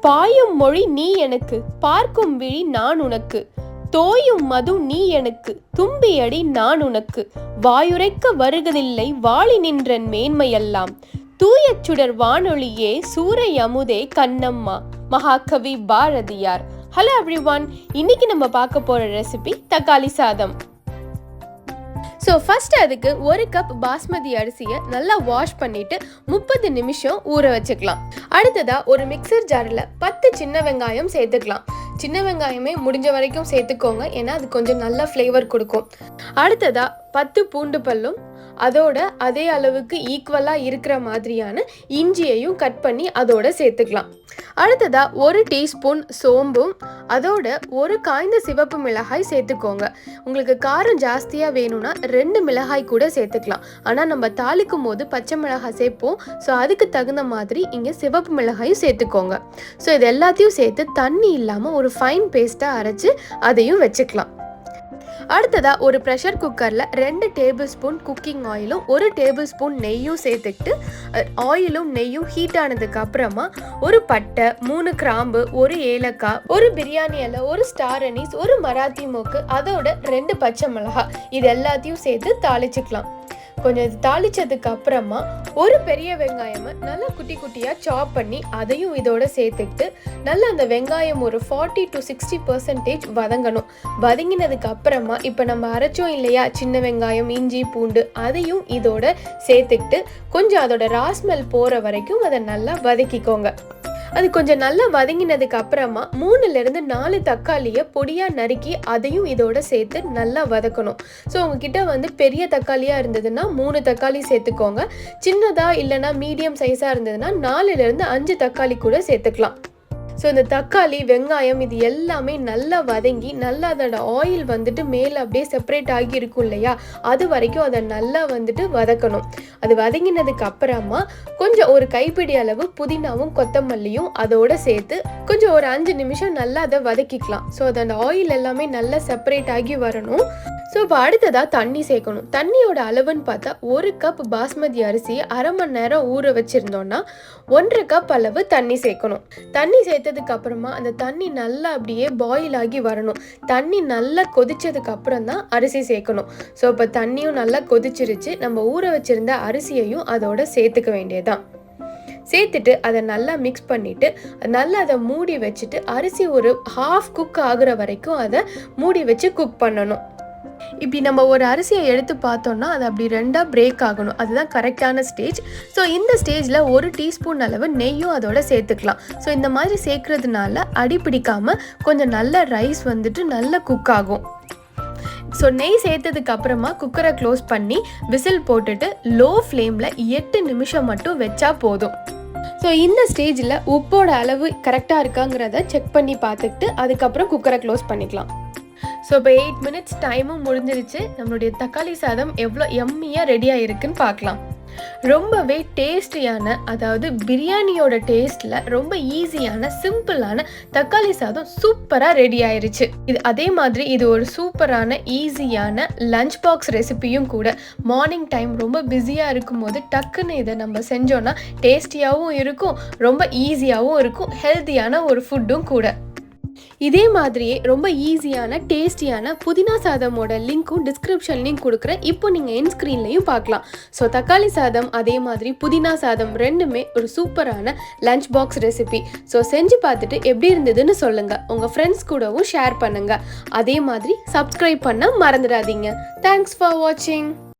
பாயும் மொழி நீ எனக்கு பார்க்கும் விழி நான் உனக்கு. தோயும் மது நீ எனக்கு தும்பியடி நான் உனக்கு. வாயுரைக்க வருகதில்லை வாளி நின்றன் மேன்மையெல்லாம். தூய சுடர் வானொலியே சூரை அமுதே கண்ணம்மா. மகாகவி பாரதியார். ஹலோ எவ்ரிவான் இன்னைக்கு நம்ம பார்க்க போற ரெசிபி தக்காளி சாதம். ஸோ ஃபர்ஸ்ட் அதுக்கு ஒரு கப் பாஸ்மதி அரிசியை நல்லா வாஷ் பண்ணிட்டு முப்பது நிமிஷம் ஊற வச்சுக்கலாம். அடுத்ததா ஒரு மிக்சர் ஜாரில் பத்து சின்ன வெங்காயம் சேர்த்துக்கலாம். சின்ன வெங்காயமே முடிஞ்ச வரைக்கும் சேர்த்துக்கோங்க. ஏன்னா அது கொஞ்சம் நல்ல ஃப்ளேவர் கொடுக்கும். அடுத்ததா பத்து பூண்டு பல்லும் அதோட அதே அளவுக்கு ஈக்குவலாக இருக்கிற மாதிரியான இஞ்சியையும் கட் பண்ணி அதோட சேர்த்துக்கலாம். அடுத்ததாக ஒரு டீஸ்பூன் சோம்பும் அதோட ஒரு காய்ந்த சிவப்பு மிளகாய் சேர்த்துக்கோங்க. உங்களுக்கு காரம் ஜாஸ்தியாக வேணும்னா ரெண்டு மிளகாய் கூட சேர்த்துக்கலாம். ஆனால் நம்ம தாளிக்கும் போது பச்சை மிளகாய் சேர்ப்போம். ஸோ அதுக்கு தகுந்த மாதிரி இங்கே சிவப்பு மிளகாயும் சேர்த்துக்கோங்க. ஸோ இது எல்லாத்தையும் சேர்த்து தண்ணி இல்லாமல் ஒரு ஃபைன் பேஸ்ட்டாக அரைச்சி அதையும் வச்சுக்கலாம். அடுத்ததா ஒரு ப்ரெஷர் குக்கரில் ரெண்டு டேபிள் ஸ்பூன் குக்கிங் ஆயிலும் ஒரு டேபிள் ஸ்பூன் நெய்யும் சேர்த்துக்கிட்டு ஆயிலும் நெய்யும் ஹீட் ஆனதுக்கு அப்புறமா ஒரு பட்டை மூணு கிராம்பு ஒரு ஏலக்காய் ஒரு பிரியாணி இலை ஒரு ஸ்டார் அனீஸ் ஒரு மராத்தி மோக்கு அதோட ரெண்டு பச்சை மிளகாய் இது எல்லாத்தையும் சேர்த்து தாளிச்சுக்கலாம். கொஞ்சம் இது தாளிச்சதுக்கு அப்புறமா ஒரு பெரிய வெங்காயமை நல்லா குட்டி குட்டியாக சாப் பண்ணி அதையும் இதோட சேர்த்துக்கிட்டு நல்லா அந்த வெங்காயம் ஒரு ஃபார்ட்டி டு சிக்ஸ்டி பர்சன்டேஜ் வதங்கணும். வதங்கினதுக்கு அப்புறமா இப்போ நம்ம அரைச்சோம் இல்லையா? சின்ன வெங்காயம் இஞ்சி பூண்டு அதையும் இதோட சேர்த்துக்கிட்டு கொஞ்சம் அதோட ராஸ்மெல் போகிற வரைக்கும் அதை நல்லா வதக்கிக்கோங்க. அது கொஞ்சம் நல்லா வதங்கினதுக்கு அப்புறமா மூணுல இருந்து நாலு தக்காளியை பொடியா நறுக்கி அதையும் இதோட சேர்த்து நல்லா வதக்கணும். ஸோ உங்ககிட்ட வந்து பெரிய தக்காளியா இருந்ததுன்னா மூணு தக்காளி சேர்த்துக்கோங்க. சின்னதா இல்லைன்னா மீடியம் சைஸா இருந்ததுன்னா நாலுல இருந்து அஞ்சு தக்காளி கூட சேர்த்துக்கலாம். ஸோ இந்த தக்காளி வெங்காயம் இது எல்லாமே நல்லா வதங்கி நல்லா அதோட ஆயில் வந்துட்டு மேலே அப்படியே செப்பரேட் ஆகி இருக்கும் இல்லையா? அது வரைக்கும் அதை நல்லா வந்துட்டு வதக்கணும். அது வதங்கினதுக்கு அப்புறமா கொஞ்சம் ஒரு கைப்பிடி அளவு புதினாவும் கொத்தமல்லியும் அதோட சேர்த்து கொஞ்சம் ஒரு அஞ்சு நிமிஷம் நல்லா அதை வதக்கிக்கலாம். ஸோ அதோட ஆயில் எல்லாமே நல்லா செப்பரேட் ஆகி வரணும். ஸோ இப்போ அடுத்ததாக தண்ணி சேர்க்கணும். தண்ணியோட அளவுன்னு பார்த்தா ஒரு கப் பாஸ்மதி அரிசியை அரை மணி நேரம் ஊற வச்சுருந்தோன்னா ஒன்றரை கப் அளவு தண்ணி சேர்க்கணும். தண்ணி சேர்த்ததுக்கு அப்புறமா அந்த தண்ணி நல்லா அப்படியே பாயில் ஆகி வரணும். தண்ணி நல்லா கொதிச்சதுக்கு அப்புறம் தான் அரிசி சேர்க்கணும். ஸோ இப்போ தண்ணியும் நல்லா கொதிச்சிருச்சு. நம்ம ஊற வச்சுருந்த அரிசியையும் அதோட சேர்த்துக்க வேண்டியதுதான். சேர்த்துட்டு அதை நல்லா மிக்ஸ் பண்ணிவிட்டு நல்லா அதை மூடி வச்சுட்டு அரிசி ஒரு ஹாஃப் குக் ஆகுற வரைக்கும் அதை மூடி வச்சு குக் பண்ணணும். இப்படி நம்ம ஒரு அரிசியை எடுத்து பார்த்தோம்னா அது அப்படி ரெண்டாக பிரேக் ஆகணும். அதுதான் கரெக்டான ஸ்டேஜ் ஸோ இந்த ஸ்டேஜில் ஒரு டீஸ்பூன் அளவு நெய்யும் அதோட சேர்த்துக்கலாம். ஸோ இந்த மாதிரி சேர்க்கறதுனால அடி பிடிக்காமல் கொஞ்சம் நல்ல ரைஸ் வந்துட்டு நல்ல குக் ஆகும். ஸோ நெய் சேர்த்ததுக்கு அப்புறமா குக்கரை க்ளோஸ் பண்ணி விசில் போட்டுட்டு லோ ஃப்ளேமில் எட்டு நிமிஷம் மட்டும் வச்சா போதும். ஸோ இந்த ஸ்டேஜில் உப்போட அளவு கரெக்டாக இருக்காங்கிறத செக் பண்ணி பார்த்துக்கிட்டு அதுக்கப்புறம் குக்கரை க்ளோஸ் பண்ணிக்கலாம். ஸோ இப்போ எயிட் மினிட்ஸ் டைமும் முடிஞ்சிருச்சு. நம்மளுடைய தக்காளி சாதம் எவ்வளோ எம்மியாக ரெடியாக இருக்குன்னு பார்க்கலாம். ரொம்பவே டேஸ்டியான அதாவது பிரியாணியோட டேஸ்ட்டில் ரொம்ப ஈஸியான சிம்பிளான தக்காளி சாதம் சூப்பராக ரெடி ஆயிருச்சு இது அதே மாதிரி இது ஒரு சூப்பரான ஈஸியான லஞ்ச் பாக்ஸ் ரெசிபியும் கூட மார்னிங் டைம் ரொம்ப பிஸியாக இருக்கும்போது டக்குன்னு இதை நம்ம செஞ்சோன்னா டேஸ்டியாகவும் இருக்கும் ரொம்ப ஈஸியாகவும் இருக்கும் ஹெல்த்தியான ஒரு ஃபுட்டும் கூட. இதே மாதிரியே ரொம்ப ஈஸியான டேஸ்டியான புதினா சாதமோட லிங்க்கும் டிஸ்கிரிப்ஷன்லையும் கொடுக்குறேன். இப்போ நீங்கள் என் ஸ்க்ரீன்லையும் பார்க்கலாம். ஸோ தக்காளி சாதம் அதே மாதிரி புதினா சாதம் ரெண்டுமே ஒரு சூப்பரான லஞ்ச் பாக்ஸ் ரெசிபி ஸோ செஞ்சு பார்த்துட்டு எப்படி இருந்ததுன்னு சொல்லுங்கள் உங்கள் ஃப்ரெண்ட்ஸ் கூடவும் ஷேர் பண்ணுங்கள் அதே மாதிரி சப்ஸ்கிரைப் பண்ண மறந்துடாதீங்க. தேங்க்ஸ் ஃபார் வாட்சிங்